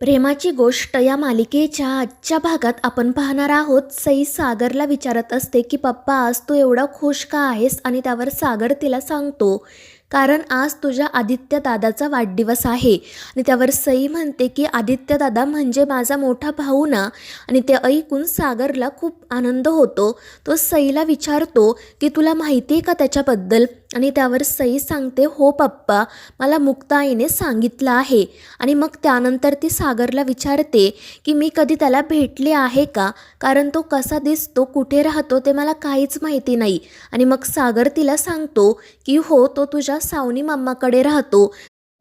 प्रेमाची गोष्ट या मालिकेच्या आजच्या भागात आपण पाहणार आहोत. सई सागरला विचारत असते की पप्पा आज तू एवढा खुश का आहेस? आणि त्यावर सागर तिला सांगतो कारण आज तुझ्या आदित्य दादाचा वाढदिवस आहे. आणि त्यावर सई म्हणते की आदित्य दादा म्हणजे माझा मोठा भाऊ ना? आणि ते ऐकून सागरला खूप आनंद होतो. तो सईला विचारतो की तुला माहिती आहे का त्याच्याबद्दल? आणि त्यावर सई सांगते हो पप्पा मला मुक्ताईने सांगितलं आहे. आणि मग त्यानंतर ती सागरला विचारते की मी कधी त्याला भेटले आहे का? कारण तो कसा दिसतो कुठे राहतो ते मला काहीच माहिती नाही. आणि मग सागर तिला सांगतो की हो तो तुझ्या सावनी मामाकडे राहतो.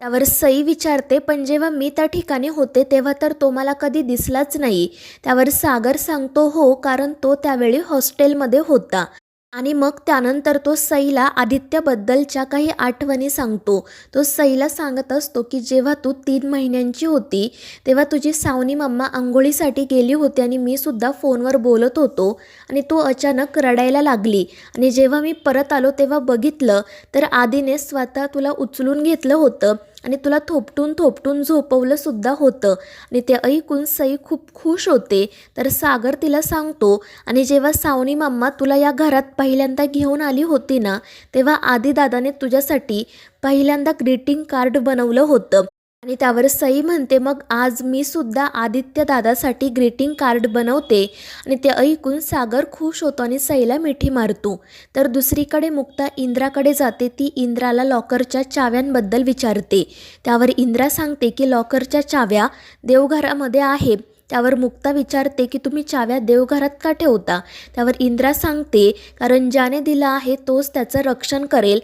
त्यावर सई विचारते पण जेव्हा मी त्या ठिकाणी होते तेव्हा तर तो मला कधी दिसलाच नाही. त्यावर सागर सांगतो हो कारण तो त्यावेळी हॉस्टेलमध्ये होता. आणि मग त्यानंतर तो सईला आदित्यबद्दलच्या काही आठवणी सांगतो. तो सईला सांगत असतो की जेव्हा तू तीन महिन्यांची होती तेव्हा तुझी सावनी मम्मा आंघोळीसाठी गेली होती आणि मी सुद्धा फोनवर बोलत होतो आणि तू अचानक रडायला लागली. आणि जेव्हा मी परत आलो तेव्हा बघितलं तर आधीने स्वतः तुला उचलून घेतलं होतं. आणि तुला थोपटून थोपटून झोपवलंसुद्धा होतं. आणि ते ऐकून सई खूप खुश होते. तर सागर तिला सांगतो आणि जेव्हा सावनी मम्मा तुला या घरात पहिल्यांदा घेऊन आली होती ना तेव्हा आधी दादाने तुझ्यासाठी पहिल्यांदा ग्रीटिंग कार्ड बनवलं होतं. आणि त्यावर सई म्हणते मग आज मी सुद्धा आदित्य दादासाठी ग्रीटिंग कार्ड बनवते आणि ते ऐकून सागर खुश होतो आणि सईला मिठी मारतो. तर दुसरीकडे मुक्ता इंद्राकडे जाते. ती इंद्राला लॉकरच्या चाव्यांबद्दल विचारते. त्यावर इंद्रा सांगते की लॉकरच्या चाव्या देवघरामध्ये आहे. त्यावर मुक्ता विचारते की तुम्ही चाव्या देवघरात का ठेवता? त्यावर इंद्रा सांगते कारण ज्याने दिला आहे तोच त्याचं रक्षण करेल.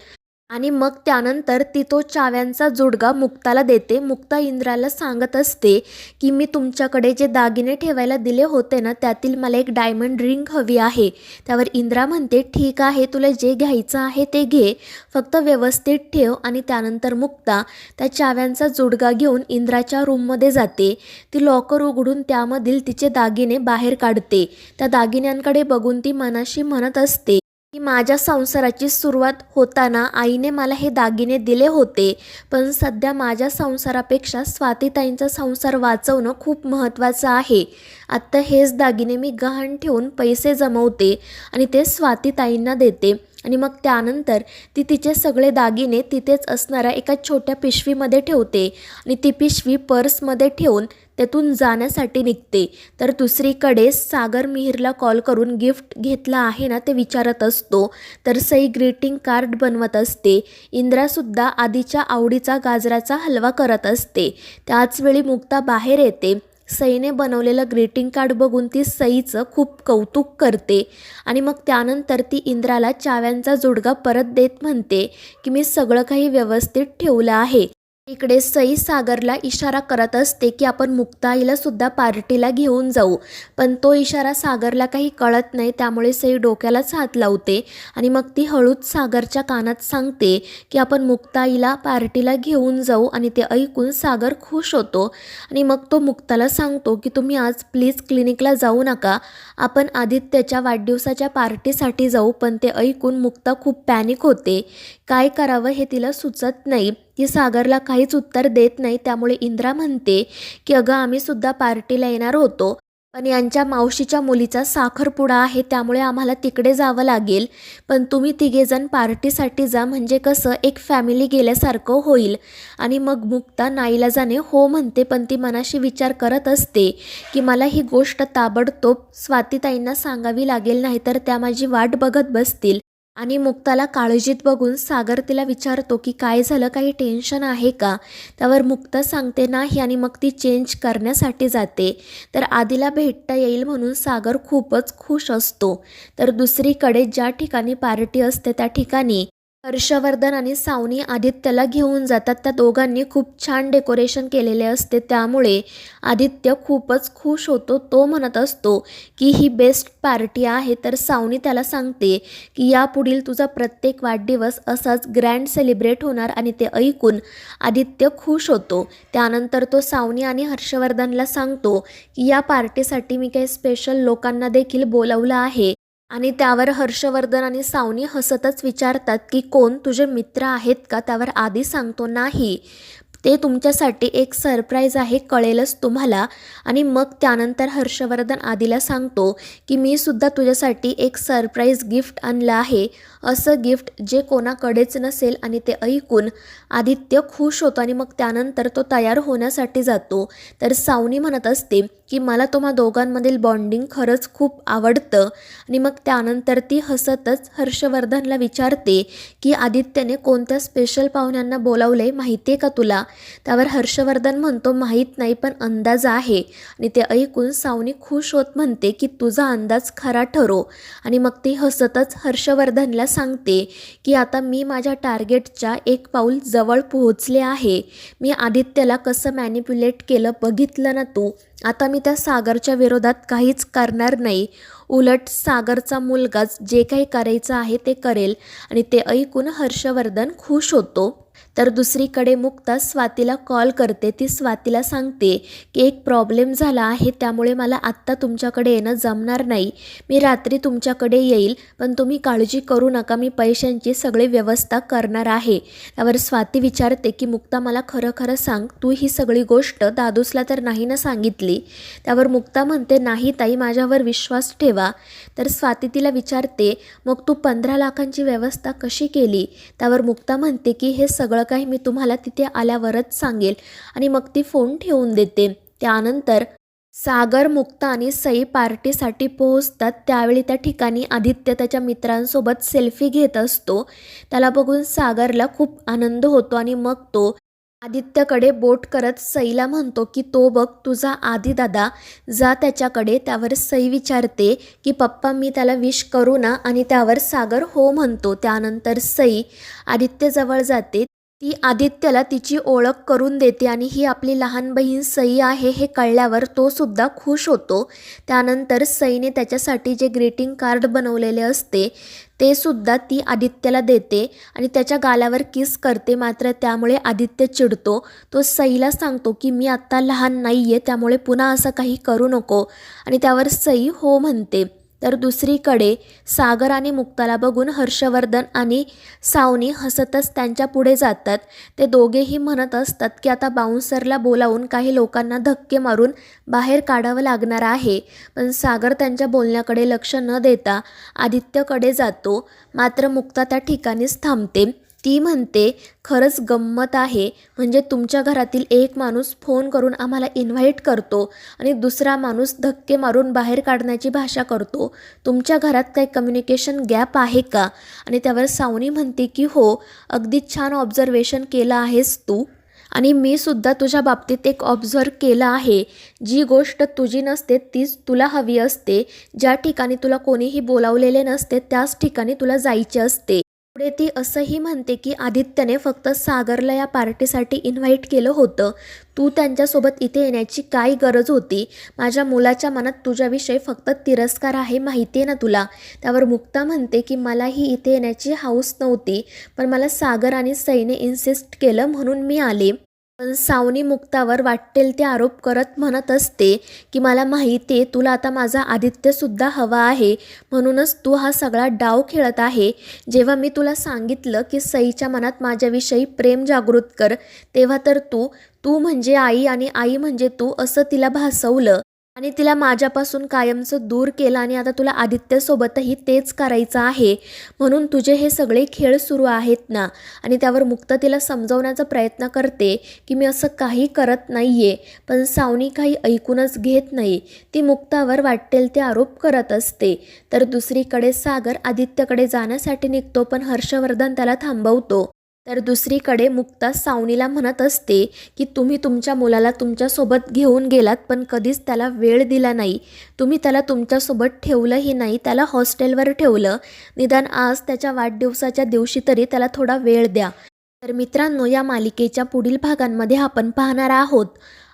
आणि मग त्यानंतर ती तो चाव्यांचा जोडगा मुक्ताला देते. मुक्ता इंद्राला सांगत असते की मी तुमच्याकडे जे दागिने ठेवायला दिले होते ना त्यातील मला एक डायमंड रिंग हवी आहे. त्यावर इंद्रा म्हणते ठीक आहे तुला जे घ्यायचं आहे ते घे. फक्त व्यवस्थित ठेव. आणि त्यानंतर मुक्ता त्या चाव्यांचा जोडगा घेऊन इंद्राच्या रूममध्ये जाते. ती लॉकर उघडून त्यामधील तिचे दागिने बाहेर काढते. त्या दागिन्यांकडे बघून ती मनाशी म्हणत असते की माझ्या संसाराची सुरुवात होताना आईने मला हे दागिने दिले होते. पण सध्या माझ्या संसारापेक्षा स्वातीताईंचा संसार वाचवणं खूप महत्त्वाचं आहे. आत्ता हेच दागिने मी गहाण ठेवून पैसे जमवते आणि ते स्वातीताईंना देते. आणि मग त्यानंतर ती तिचे सगळे दागिने तिथेच असणाऱ्या एका छोट्या पिशवीमध्ये ठेवते. आणि ती पिशवी पर्समध्ये ठेवून तेथून जाण्यासाठी निघते. तर दुसरीकडे सागर मिहिरला कॉल करून गिफ्ट घेतला आहे ना ते विचारत असतो. तर सई ग्रीटिंग कार्ड बनवत असते. इंद्रासुद्धा आधीच्या आवडीचा गाजराचा हलवा करत असते. त्याचवेळी मुक्ता बाहेर येते. सईने बनवलेलं ग्रीटिंग कार्ड बघून ती सईचं खूप कौतुक करते. आणि मग त्यानंतर ती इंद्राला चाव्यांचा जोडगा परत देत म्हणते की मी सगळं काही व्यवस्थित ठेवलं आहे. इकडे सई सागरला इशारा करत असते की आपण मुक्ताईला सुद्धा पार्टीला घेऊन जाऊ. पण तो इशारा सागरला काही कळत नाही त्यामुळे सई डोक्यालाच हात लावते आणि मग ती हळूच सागरच्या कानात सांगते की आपण मुक्ताईला पार्टीला घेऊन जाऊ आणि ते ऐकून सागर खुश होतो. आणि मग तो मुक्ताला सांगतो की तुम्ही आज प्लीज क्लिनिकला जाऊ नका. आपण आदित्यच्या वाढदिवसाच्या पार्टीसाठी जाऊ पण ते ऐकून मुक्ता खूप पॅनिक होते. काय करावं हे तिला सुचत नाही. ती सागरला काहीच उत्तर देत नाही. त्यामुळे इंद्रा म्हणते की अगं आम्ही सुद्धा पार्टीला येणार होतो. पण यांच्या मावशीच्या मुलीचा साखरपुडा आहे. त्यामुळे आम्हाला तिकडे जावं लागेल. पण तुम्ही तिघेजण पार्टीसाठी जा. म्हणजे कसं एक फॅमिली गेल्यासारखं होईल. आणि मग मुक्ता नाईलाजाने हो म्हणते. पण ती मनाशी विचार करत असते की मला ही गोष्ट ताबडतोब स्वातीताईंना सांगावी लागेल. नाहीतर त्या माझी वाट बघत बसतील. आणि मुक्ताला काळजीत बघून सागर तिला विचारतो की काय झालं काही टेन्शन आहे का? त्यावर मुक्ता सांगते नाही आणि मग ती चेंज करण्यासाठी जाते. तर आधीला भेटता येईल म्हणून सागर खूपच खुश असतो. तर दुसरीकडे ज्या ठिकाणी पार्टी असते त्या ठिकाणी हर्षवर्धन आणि सावनी आदित्यला घेऊन जातात. त्या दोघांनी खूप छान डेकोरेशन केलेले असते. त्यामुळे आदित्य खूपच खुश होतो. तो म्हणत असतो की ही बेस्ट पार्टी आहे. तर सावनी त्याला सांगते की यापुढील तुझा प्रत्येक वाढदिवस असाच ग्रँड सेलिब्रेट होणार आणि ते ऐकून आदित्य खुश होतो. त्यानंतर तो सावनी आणि हर्षवर्धनला सांगतो की या पार्टीसाठी मी काही स्पेशल लोकांना देखील बोलवलं आहे. आणि त्यावर हर्षवर्धन आणि सावनी हसतच विचारतात की कोण? तुझे मित्र आहेत का? त्यावर आधी सांगतो नाही. ते तुमच्यासाठी एक सरप्राईज आहे कळेलच तुम्हाला. आणि मग त्यानंतर हर्षवर्धन आधीला सांगतो की मी सुद्धा तुझ्यासाठी एक सरप्राईज गिफ्ट आणलं आहे. असं गिफ्ट जे कोणाकडेच नसेल आणि ते ऐकून आदित्य खुश होतो आणि मग त्यानंतर तो तयार होण्यासाठी जातो. तर सावनी म्हणत असते की मला तुम्हा दोघांमधील बॉन्डिंग खरंच खूप आवडतं. आणि मग त्यानंतर ती हसतच हर्षवर्धनला विचारते की आदित्यने कोणत्या स्पेशल पाहुण्यांना बोलावले माहिती आहे का तुला? त्यावर हर्षवर्धन म्हणतो माहीत नाही पण अंदाज आहे. आणि ते ऐकून सावनी खुश होत म्हणते की तुझा अंदाज खरा ठरो. आणि मग ती हसतच हर्षवर्धनला सांगते की आता मी माझ्या टार्गेटच्या एक पाऊल जवळ पोहोचले आहे. मी आदित्यला कसं मॅनिप्युलेट केलं बघितलं ना तू? आता मी त्या सागरच्या विरोधात काहीच करणार नाही. उलट सागरचा मुलगाच जे काही करायचं आहे ते करेल आणि ते ऐकून हर्षवर्धन खुश होतो. तर दुसरीकडे मुक्ता स्वातीला कॉल करते. ती स्वातीला सांगते की एक प्रॉब्लेम झाला आहे त्यामुळे मला आत्ता तुमच्याकडे येणं जमणार नाही. मी रात्री तुमच्याकडे येईल पण तुम्ही काळजी करू नका. मी पैशांची सगळी व्यवस्था करणार आहे. त्यावर स्वाती विचारते की मुक्ता मला खरं खरं सांग. तू ही सगळी गोष्ट दादूसला तर नाही ना सांगितली. त्यावर मुक्ता म्हणते नाही ताई माझ्यावर विश्वास ठेवा. तर स्वाती तिला विचारते मग तू पंधरा लाखांची व्यवस्था कशी केली? त्यावर मुक्ता म्हणते की हे सगळं काही मी तुम्हाला तिथे आल्यावरच सांगेल. आणि मग ती फोन ठेवून देते. त्यानंतर सागर मुक्ता आणि सई पार्टीसाठी पोहोचतात. त्यावेळी त्या ठिकाणी आदित्य त्याच्या मित्रांसोबत सेल्फी घेत असतो. त्याला बघून सागरला खूप आनंद होतो आणि मग तो आदित्यकडे बोट करत सईला म्हणतो की तो बघ तुझा आधी दादा जा त्याच्याकडे. त्यावर सई विचारते की पप्पा मी त्याला विश करू ना? आणि त्यावर सागर हो म्हणतो. त्यानंतर सई आदित्यजवळ जाते. ती आदित्यला तिची ओळख करून देते आणि ही आपली लहान बहीण सई आहे हे कळल्यावर तो सुद्धा खुश होतो. त्यानंतर सईने त्याच्यासाठी जे ग्रीटिंग कार्ड बनवलेले असते ते सुद्धा ती आदित्यला देते आणि त्याच्या गालावर किस करते. मात्र त्यामुळे आदित्य चिडतो. तो सईला सांगतो की मी आत्ता लहान नाही आहे त्यामुळे पुन्हा असं काही करू नको. आणि त्यावर सई हो म्हणते. तर दुसरीकडे सागर आणि मुक्ताला बघून हर्षवर्धन आणि सावनी हसतच त्यांच्या पुढे जातात. ते दोघेही म्हणत असतात की आता बाउन्सरला बोलावून काही लोकांना धक्के मारून बाहेर काढावं लागणार आहे. पण सागर त्यांच्या बोलण्याकडे लक्ष न देता आदित्यकडे जातो. मात्र मुक्ता त्या ठिकाणीच थांबते. ती म्हणते खरंच गंमत आहे. म्हणजे तुमच्या घरातील एक माणूस फोन करून आम्हाला इन्व्हाइट करतो आणि दुसरा माणूस धक्के मारून बाहेर काढण्याची भाषा करतो. तुमच्या घरात काही कम्युनिकेशन गॅप आहे का? आणि त्यावर सावनी म्हणते की हो अगदी छान ऑब्झर्वेशन केलं आहेस तू. आणि मी सुद्धा तुझ्या बाबतीत एक ऑब्झर्व केलं आहे. जी गोष्ट तुझी नसते तीच तुला हवी असते. ज्या ठिकाणी तुला कोणीही बोलावलेले नसते त्याच ठिकाणी तुला जायचे असते. पुढे ती असंही म्हणते की आदित्यने फक्त सागरला या पार्टीसाठी इन्व्हाइट केलं होतं. तू त्यांच्यासोबत इथे येण्याची काय गरज होती? माझ्या मुलाच्या मनात तुझ्याविषयी फक्त तिरस्कार आहे माहिती आहे ना तुला? त्यावर मुक्ता म्हणते की मलाही इथे येण्याची हाऊस नव्हती पण मला सागर आणि सईने इन्सिस्ट केलं म्हणून मी आले. सावनी मुक्तावर वाटेल ते आरोप करत म्हणत असते की मला माहिती आहे तुला आता माझा आदित्यसुद्धा हवा आहे. म्हणूनच तू हा सगळा डाव खेळत आहे. जेव्हा मी तुला सांगितलं की सईच्या मनात माझ्याविषयी प्रेम जागृत कर तेव्हा तर तू तू म्हणजे आई आणि आई म्हणजे तू असं तिला भासवलं. आणि तिला माझ्यापासून कायमचं दूर केलं आणि आता तुला आदित्यसोबतही तेच करायचं आहे. म्हणून तुझे हे सगळे खेळ सुरू आहेत ना? आणि त्यावर मुक्त तिला समजवण्याचा प्रयत्न करते की मी असं काही करत नाही आहे पण सावनी काही ऐकूनच घेत नाही. ती मुक्तावर वाटेल ते आरोप करत असते. तर दुसरीकडे सागर आदित्यकडे जाण्यासाठी निघतो पण हर्षवर्धन त्याला थांबवतो. तर दुसरीकडे मुक्ता सावनीला म्हणत असते की तुम्ही तुमच्या मुलाला तुमच्यासोबत घेऊन गेलात पण कधीच त्याला वेळ दिला नाही. तुम्ही त्याला तुमच्यासोबत ठेवलंही नाही. त्याला हॉस्टेलवर ठेवलं. निदान आज त्याच्या वाढदिवसाच्या दिवशी तरी त्याला थोडा वेळ द्या. तर मित्रांनो या मालिकेच्या पुढील भागांमध्ये आपण पाहणार आहोत.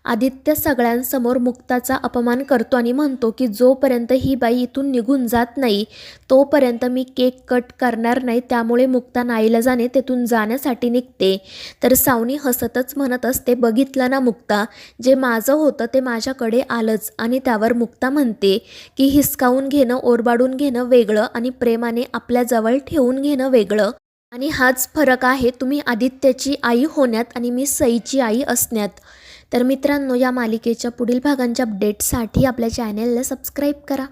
आदित्य सगळ्यांसमोर मुक्ताचा अपमान करतो आणि म्हणतो की जोपर्यंत ही बाई इथून निघून जात नाही तोपर्यंत मी केक कट करणार नाही त्यामुळे मुक्ता नाईला जाणे तेथून जाण्यासाठी निघते. तर सावनी हसतच म्हणत असते बघितलं ना मुक्ता जे माझं होतं ते माझ्याकडे आलंच आणि त्यावर मुक्ता म्हणते की हिसकावून घेणं ओरबाडून घेणं वेगळं आणि प्रेमाने आपल्याजवळ ठेवून घेणं वेगळं. आणि हाच फरक आहे तुम्ही आदित्याची आई होण्यात आणि मी सईची आई असण्यात. तर मित्रांनो या मालिकेच्या पुढील भागांच्या अपडेटसाठी आपल्या चॅनेलला सबस्क्राईब करा.